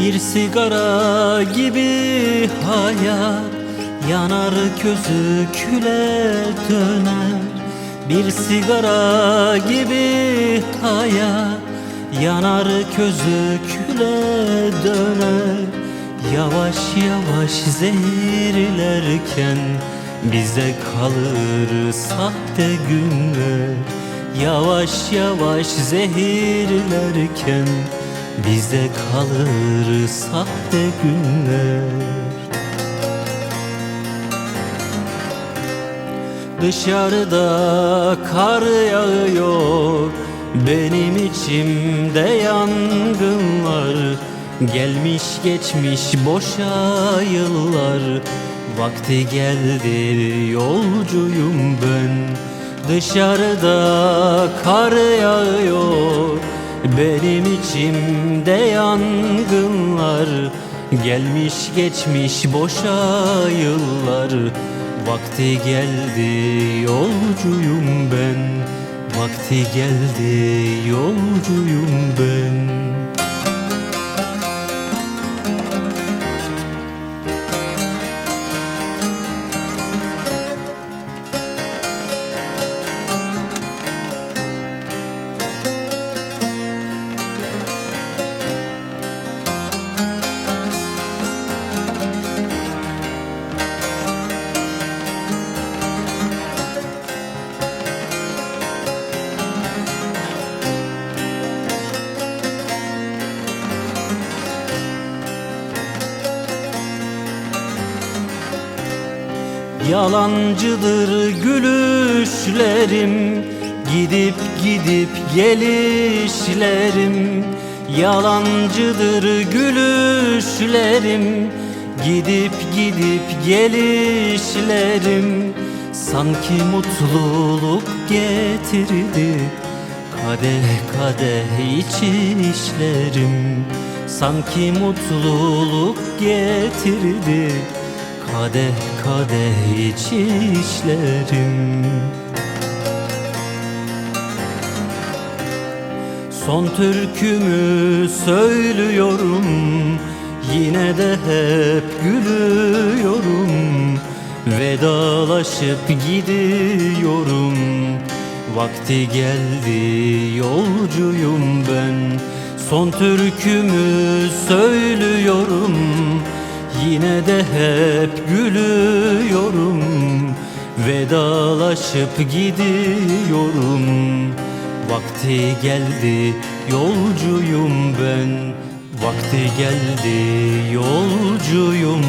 Bir sigara gibi hayat Yanar közü küle döner. Bir sigara gibi hayat Yanar közü küle döner. Yavaş yavaş zehirlerken Bize kalır sahte günler. Yavaş yavaş zehirlerken Bize kalır sahte günler. Dışarıda kar yağıyor. Benim içimde yangınlar Gelmiş geçmiş boşa yıllar. Vakti geldi yolcuyum ben. Dışarıda kar yağıyor Benim içimde yangınlar Gelmiş geçmiş boşa yıllar. Vakti geldi yolcuyum ben Vakti geldi yolcuyum ben Yalancıdır gülüşlerim. Gidip gidip gelişlerim. Yalancıdır gülüşlerim. Gidip gidip gelişlerim. Sanki mutluluk getirdi. Kadeh kadeh içişlerim Sanki mutluluk getirdi Kadeh kadeh içişlerim Son türkümü söylüyorum Yine de hep gülüyorum. Vedalaşıp gidiyorum Vakti geldi yolcuyum ben. Son türkümü söylüyorum Yine de hep gülüyorum Vedalaşıp gidiyorum. Vakti geldi yolcuyum ben. Vakti geldi yolcuyum